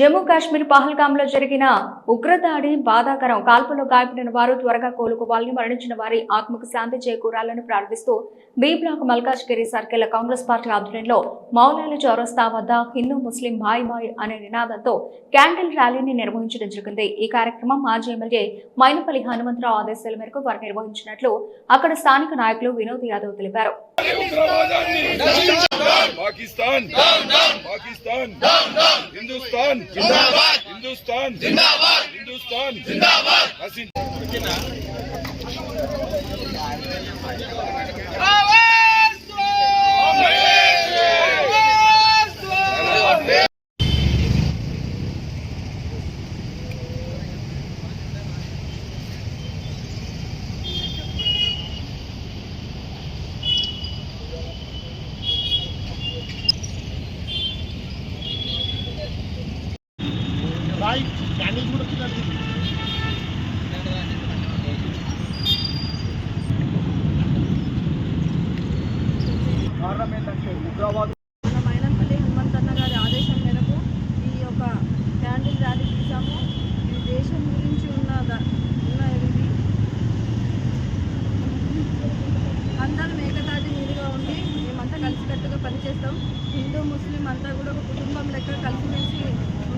జమ్మూ కాశ్మీర్ పహల్గాంలో జరిగిన ఉగ్రదాడి బాధాకరం. కాల్పులో గాయపడిన వారు త్వరగా కోలుకోవాలని మరణించిన వారి ఆత్మకు శాంతి చేకూరాలని ప్రార్థిస్తూ B block Malkajgiri circle Congress party ఆధ్వర్యంలో మౌలాలి చౌరస్తా వద్ద హిందూ ముస్లిం మాయ్ మాయ్ అనే నినాదంతో క్యాండిల్ ర్యాలీని నిర్వహించడం జరిగింది. ఈ కార్యక్రమం మాజీ ఎమ్మెల్యే మైనపల్లి హనుమంతరావు ఆదేశాల మేరకు వారు నిర్వహించినట్లు అక్కడ స్థానిక నాయకులు వినోద్ యాదవ్ తెలిపారు. ఉగ్రవాదాన్ని పాకిస్తాన్. పాకిస్తాన్. హిందుస్థాన్. హిందుస్థాన్. హిందుస్థాన్. నశించ- రాయి క్యాండిల్ కూడా కారణం ఏంటంటే ఉగ్రవాద మన మైనంపల్లి హనుమంతన్న గారి ఆదేశం మేరకు ఈ యొక్క క్యాండిల్ ర్యాలీ తీసాము ఇది దేశం గురించి ఉన్న ఉన్న ఇది. అందరం ఏకతాటి మీదుగా ఉండి మేమంతా కలిసికట్టుగా పనిచేస్తాం. హిందూ ముస్లిం అంతా కూడా ఒక కుటుంబం లెక్క కలిసిమెలిసి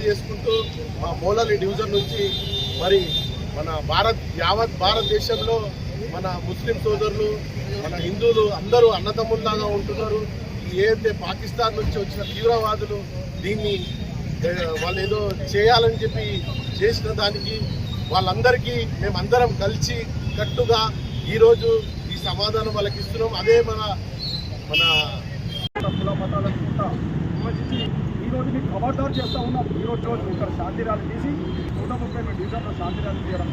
చేసుకుంటూ మా మోలలి డివిజన్ నుంచి మరి మన భారత్ యావత్ భారతదేశంలో మన ముస్లిం సోదరులు మన హిందువులు అందరూ అన్నతమ్ముల్లాగా ఉంటున్నారు. ఏదైతే పాకిస్తాన్ నుంచి వచ్చిన తీవ్రవాదులు దీన్ని వాళ్ళు ఏదో చేయాలని చెప్పి చేసిన దానికి వాళ్ళందరికీ మేమందరం కలిసి కట్టుగా ఈరోజు ఈ సమాధానం వాళ్ళకి ఇస్తున్నాం. అదే మన మన కుల మతాలను కూడా విభజించి ఈ రోజు మీకు ఖబర్దార్ చేస్తా ఉన్నాం ఈ రోజు రోజు ఇక్కడ శాంతి ర్యాలీ తీసి నూట ముప్పై ఎనిమిది డివిజన్లో శాంతి ర్యాలీ తీయడం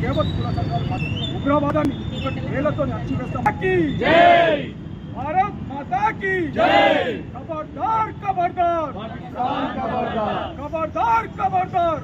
కేవలం కుల సంఘాలు మాత్రం ఉగ్రవాదాన్ని వేలతో అణచివేస్తాం భారత్ మాతా की खबरदार खबरदार खबरदार खबरदार